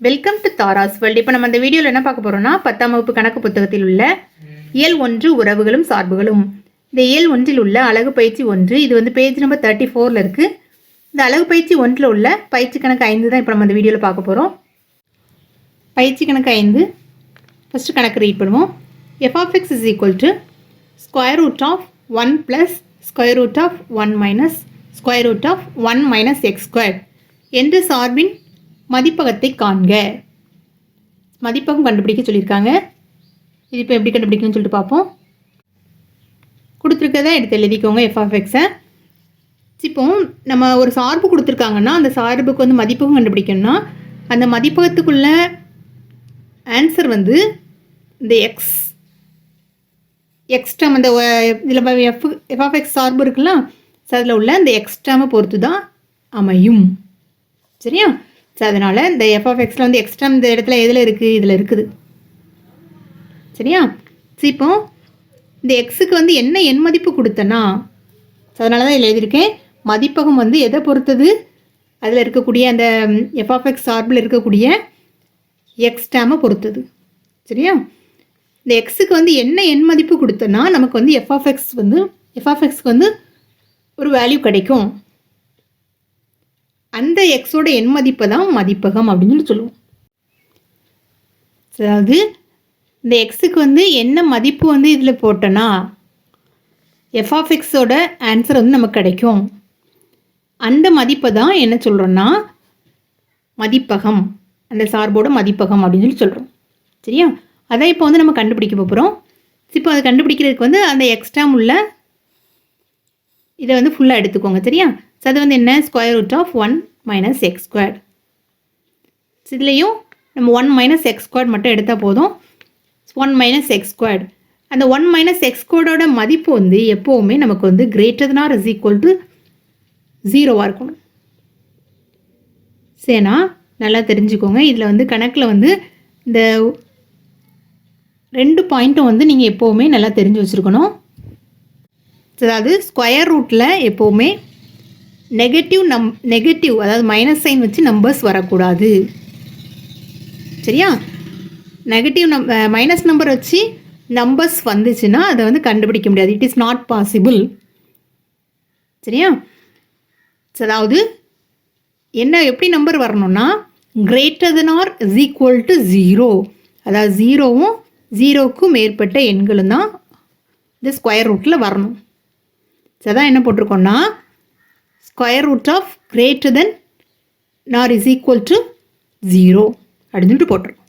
Welcome to Tara's world இப்போ நம்ம அந்த வீடியோவில் என்ன பார்க்க போகிறோம்னா பத்தாம் வகுப்பு கணக்கு புத்தகத்தில் உள்ள இயல் ஒன்று உறவுகளும் சார்புகளும். இந்த இயல் ஒன்றில் உள்ள அழகு பயிற்சி ஒன்று இது வந்து பேஜ் நம்பர் தேர்ட்டி ஃபோரில் இருக்குது இந்த அழகு பயிற்சி ஒன்றில் உள்ள பயிற்சி கணக்கு ஐந்து தான் இப்போ நம்ம அந்த வீடியோவில் பார்க்க போகிறோம் பயிற்சி கணக்கு ஐந்து. ஃபஸ்ட்டு கணக்கு ரீட் பண்ணுவோம். F is equal to square root of one plus square root of one minus square root of one minus X square என்ற சார்பின் மதிப்பகத்தை காண்க. மதிப்பகம் கண்டுபிடிக்க சொல்லியிருக்காங்க. இது இப்போ எப்படி கண்டுபிடிக்கணும்னு சொல்லிட்டு பார்ப்போம். கொடுத்துருக்கதை எடுத்து எழுதிக்கோங்க எஃப் ஆஃப் எக்ஸை இப்போ நம்ம ஒரு சார்பு கொடுத்துருக்காங்கன்னா அந்த சார்புக்கு வந்து மதிப்பகம் கண்டுபிடிக்கணும்னா அந்த மதிப்பகத்துக்குள்ள ஆன்சர் வந்து இந்த எக்ஸ் எக்ஸ்ட்ரா அந்த இதில் எஃப் எஃப் ஆஃப் எக்ஸ் சார்பு இருக்குல்ல ஸோ அதில் உள்ள அந்த எக்ஸ்ட்ராமை பொறுத்து தான் அமையும். சரியா? ஸோ அதனால் இந்த எஃப் ஆஃப் எக்ஸில் வந்து எக்ஸ்ட்ரா இந்த இடத்துல எதில் இருக்குது இதில் இருக்குது. சரியா? ஸோ இப்போ இந்த எக்ஸுக்கு வந்து என்ன எண் மதிப்பு கொடுத்தனா ஸோ அதனால தான் இதில் எழுதியிருக்கேன். மதிப்பகம் வந்து எதை பொறுத்தது? அதில் இருக்கக்கூடிய அந்த எஃப் எக்ஸ் சார்பில் இருக்கக்கூடிய எக்ஸ் டேமை பொறுத்தது. சரியா? இந்த எக்ஸுக்கு வந்து என்ன எண் மதிப்பு கொடுத்தோன்னா நமக்கு வந்து எஃப் எக்ஸ் வந்து எஃப் எக்ஸ்க்கு வந்து ஒரு வேல்யூ கிடைக்கும். அந்த எக்ஸோட எண் மதிப்பை தான் மதிப்பகம் அப்படின்னு சொல்லி சொல்லுவோம். அதாவது இந்த எக்ஸுக்கு வந்து என்ன மதிப்பு வந்து இதில் போட்டோன்னா எஃப் ஆஃப் எக்ஸோட ஆன்சர் வந்து நமக்கு கிடைக்கும். அந்த மதிப்பை தான் என்ன சொல்கிறோன்னா மதிப்பகம். அந்த சார்போட மதிப்பகம் அப்படின்னு சொல்லி சொல்கிறோம் சரியா? அதை இப்போ வந்து நம்ம கண்டுபிடிக்க போகிறோம் இப்போ அதை கண்டுபிடிக்கிறதுக்கு வந்து அந்த எக்ஸ்ட்ரா உள்ள இதை வந்து ஃபுல்லாக எடுத்துக்கோங்க. சரியா? ஸோ அது வந்து என்ன? Square root of one minus X square இதுலேயும் நம்ம ஒன் மைனஸ் எக்ஸ் ஸ்கொயர் மட்டும் எடுத்தால் போதும். ஒன் மைனஸ் எக்ஸ் ஸ்கொயர் அந்த ஒன் மைனஸ் எக்ஸ் ஸ்கொயரோட மதிப்பு வந்து எப்போவுமே நமக்கு வந்து greater than or is equal to ஜீரோவாக இருக்கணும். சேனா நல்லா தெரிஞ்சுக்கோங்க. இதில் வந்து கணக்கில் வந்து இந்த ரெண்டு பாயிண்ட்டும் வந்து நீங்கள் எப்போவுமே நல்லா தெரிஞ்சு வச்சுருக்கணும். அதாவது ஸ்கொயர் ரூட்டில் எப்போவுமே நெகட்டிவ் நம் நெகட்டிவ் அதாவது மைனஸ் சைன் வச்சு நம்பர்ஸ் வரக்கூடாது. சரியா? நெகட்டிவ் நம் மைனஸ் நம்பர் வச்சு நம்பர்ஸ் வந்துச்சுன்னா அதை வந்து கண்டுபிடிக்க முடியாது. இட் இஸ் நாட் பாசிபிள் சரியா? அதாவது என்ன எப்படி நம்பர் வரணும்னா greater than or is equal to zero அதாவது ஜீரோவும் ஜீரோக்கும் மேற்பட்ட எண்களும் தான் இந்த ஸ்கொயர் ரூட்டில் வரணும். ஸோ அதான் என்ன போட்டிருக்கோன்னா square root of greater than nor is equal to zero அப்படின்னு போட்டிருக்கோம்.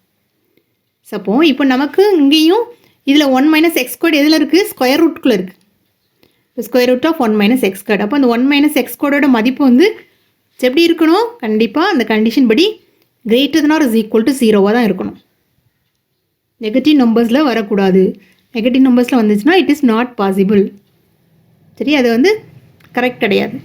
சப்போ இப்போ நமக்கு இங்கேயும் இதில் ஒன் மைனஸ் எக்ஸ் கோட் எதில் இருக்குது ஸ்கொயர் ரூட்குள்ளே இருக்குது இப்போ square root of one minus X code அப்போ அந்த ஒன் மைனஸ் எக்ஸ் கோடோட மதிப்பு வந்து எப்படி இருக்கணும்? கண்டிப்பாக அந்த கண்டிஷன் படி greater than or is equal to ஜீரோவாக தான் இருக்கணும். நெகட்டிவ் நம்பர்ஸில் வரக்கூடாது. நெகட்டிவ் நம்பர்ஸில் வந்துச்சுன்னா இட் இஸ் நாட் பாசிபிள் சரி அது வந்து கரெக்ட் கிடையாது.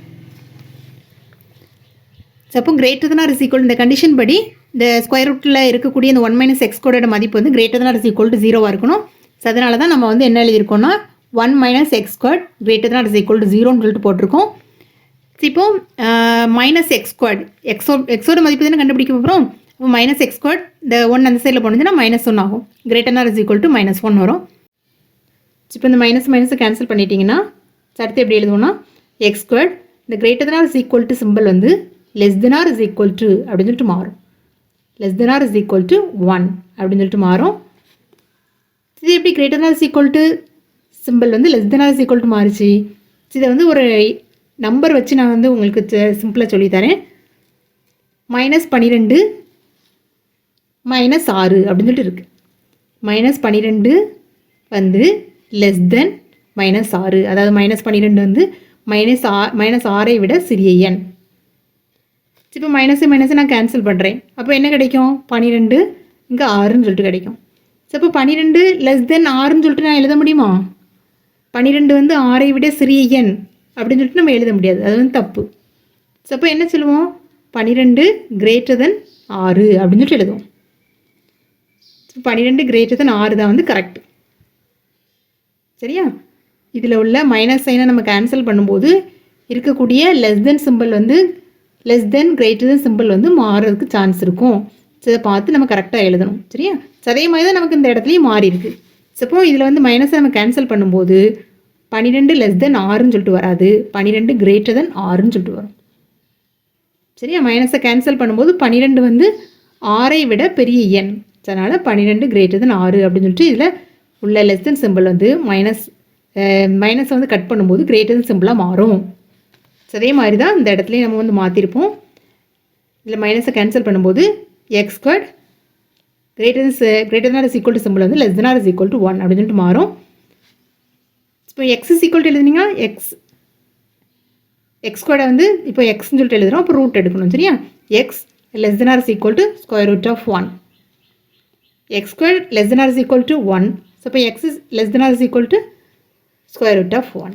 சப்போ greater than or is equal இந்த கண்டிஷன் படி இந்த ஸ்கொயர் ரூட்டில் இருக்கக்கூடிய இந்த ஒன் மைனஸ் எக்ஸ் கோடோட மதிப்பு வந்து greater than or is equal to ஜீரோவாக இருக்கணும். ஸோ அதனால தான் நம்ம வந்து என்ன எழுதியிருக்கோம்னா one minus X squared greater than or is equal to ஜீரோன்னு சொல்லிட்டு போட்டிருக்கோம். இப்போ மைனஸ் எக்ஸ் ஸ்கொயர்ட் எக்ஸோ எக்ஸோட மதிப்பு தானே கண்டுபிடிக்க போகிறோம் இப்போ மைனஸ் எக்ஸ் ஸ்கொயர்ட் இந்த ஒன் அந்த சைடில் போனதுன்னா மைனஸ் ஒன் ஆகும். Greater than or is equal to minus one வரும். இப்போ இந்த மைனஸ் மைனஸை கேன்சல் பண்ணிட்டீங்கன்னா அடுத்து எப்படி எழுதுவோம்னா எக்ஸ் ஸ்கொயர்ட் இந்த greater than or is equal to simple வந்து less than or is equal to அப்படின்னு சொல்லிட்டு மாறும். Less than or is equal to one அப்படின்னு சொல்லிட்டு மாறும். இது எப்படி greater or is equal to simple வந்து less than or is equal to மாறுச்சு. இதை வந்து ஒரு நம்பர் வச்சு நான் வந்து உங்களுக்கு சிம்பிளாக சொல்லித்தரேன். மைனஸ் பன்னிரெண்டு மைனஸ் ஆறு அப்படின்னு சொல்லிட்டு இருக்குது மைனஸ் பன்னிரெண்டு வந்து லெஸ் தென் மைனஸ் ஆறு. அதாவது மைனஸ் பன்னிரெண்டு வந்து மைனஸ் ஆ மைனஸ் ஆறை விட சிறிய எண். இப்போ மைனஸு மைனஸை நான் கேன்சல் பண்ணுறேன் அப்போ என்ன கிடைக்கும்? பன்னிரெண்டு இங்கே ஆறுன்னு சொல்லிட்டு கிடைக்கும். ஸோ இப்போ பன்னிரெண்டு லெஸ் தென் ஆறுன்னு சொல்லிட்டு நான் எழுத முடியுமா? பன்னிரெண்டு வந்து ஆறை விட சிறிய எண் அப்படின்னு சொல்லிட்டு நம்ம எழுத முடியாது. அது வந்து தப்பு. ஸோ அப்போ என்ன சொல்லுவோம்? பன்னிரெண்டு கிரேட்டர் தென் ஆறு அப்படின்னு சொல்லிட்டு எழுதுவோம். பன்னிரெண்டு கிரேட்டர் தென் ஆறு தான் வந்து கரெக்ட் சரியா? இதில் உள்ள மைனஸ் சைனை நம்ம கேன்சல் பண்ணும்போது இருக்கக்கூடிய லெஸ் தென் சிம்பிள் வந்து less than greater than simple வந்து மாறுறதுக்கு சான்ஸ் இருக்கும். ஸோ இதை பார்த்து நம்ம கரெக்டாக எழுதணும். சரியா? ஸோ அதே மாதிரி தான் நமக்கு இந்த இடத்துலையும் மாறி இருக்கு. சப்போ இதில் வந்து மைனஸை நம்ம கேன்சல் பண்ணும்போது பன்னிரெண்டு லெஸ் தென் ஆறுன்னு சொல்லிட்டு வராது. பன்னிரெண்டு கிரேட்டர் தென் ஆறுன்னு சொல்லிட்டு வரும். சரியா? மைனஸை கேன்சல் பண்ணும்போது பன்னிரெண்டு வந்து ஆறை விட பெரிய எண். அதனால் பன்னிரெண்டு கிரேட்டர் தென் ஆறு அப்படின்னு சொல்லிட்டு இதில் உள்ள லெஸ் தென் சிம்பிள் வந்து மைனஸ் மைனஸை வந்து கட் பண்ணும்போது கிரேட்டர் தென் சிம்பிளாக மாறும். ஸோ அதே மாதிரி தான் இந்த இடத்துலையும் நம்ம வந்து மாற்றிருப்போம் இதில் மைனஸை கேன்சல் பண்ணும்போது X squared greater greater than is equal to simple வந்து less than or is equal to one அப்படின்னு சொல்லிட்டு மாறும். இப்போ எக்ஸ் இஸ் ஈக்குவல் டு எழுதுனீங்கன்னா எக்ஸ் எக்ஸ் கூட வந்து இப்போ எக்ஸ்னு சொல்லிட்டு எழுதுறோம். அப்போ ரூட் எடுக்கணும் சரியா? X less than or is equal to square root of one X square less than or is equal to one so இப்போ X is less than or is equal to square root of one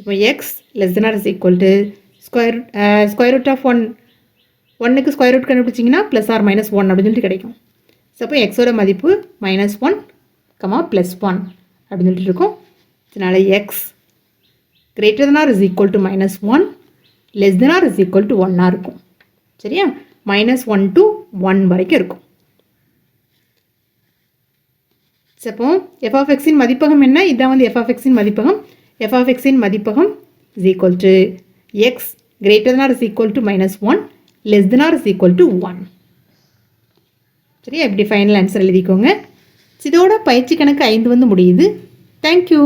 இப்போ X less than or is equal to square square root of one ஒன்னுக்கு square root கண்டுபிடிச்சிங்கன்னா plus or minus one அப்படின்னு சொல்லிட்டு கிடைக்கும். So அப்போ எக்ஸோட மதிப்பு minus one comma plus one அப்படின்னு சொல்லிட்டு இருக்கும். அதனால் X greater than or is equal to minus one less than or is equal to ஒன்னாக இருக்கும். சரியா? மைனஸ் ஒன் டு ஒன் வரைக்கும் இருக்கும். சப்போ அப்போ எஃப் ஆஃப் எக்ஸின் மதிப்பகம் என்ன? இதான் வந்து எஃப் ஆஃப் எக்ஸின் மதிப்பகம். எஃப் ஆஃப் எக்ஸின் மதிப்பகம் is equal to X greater or is equal to minus one less than or is equal to one சரியா? இப்படி ஃபைனல் ஆன்சர் எழுதிக்கோங்க. இதோட பயிற்சி கணக்கு ஐந்து வந்து முடியுது. தேங்க்யூ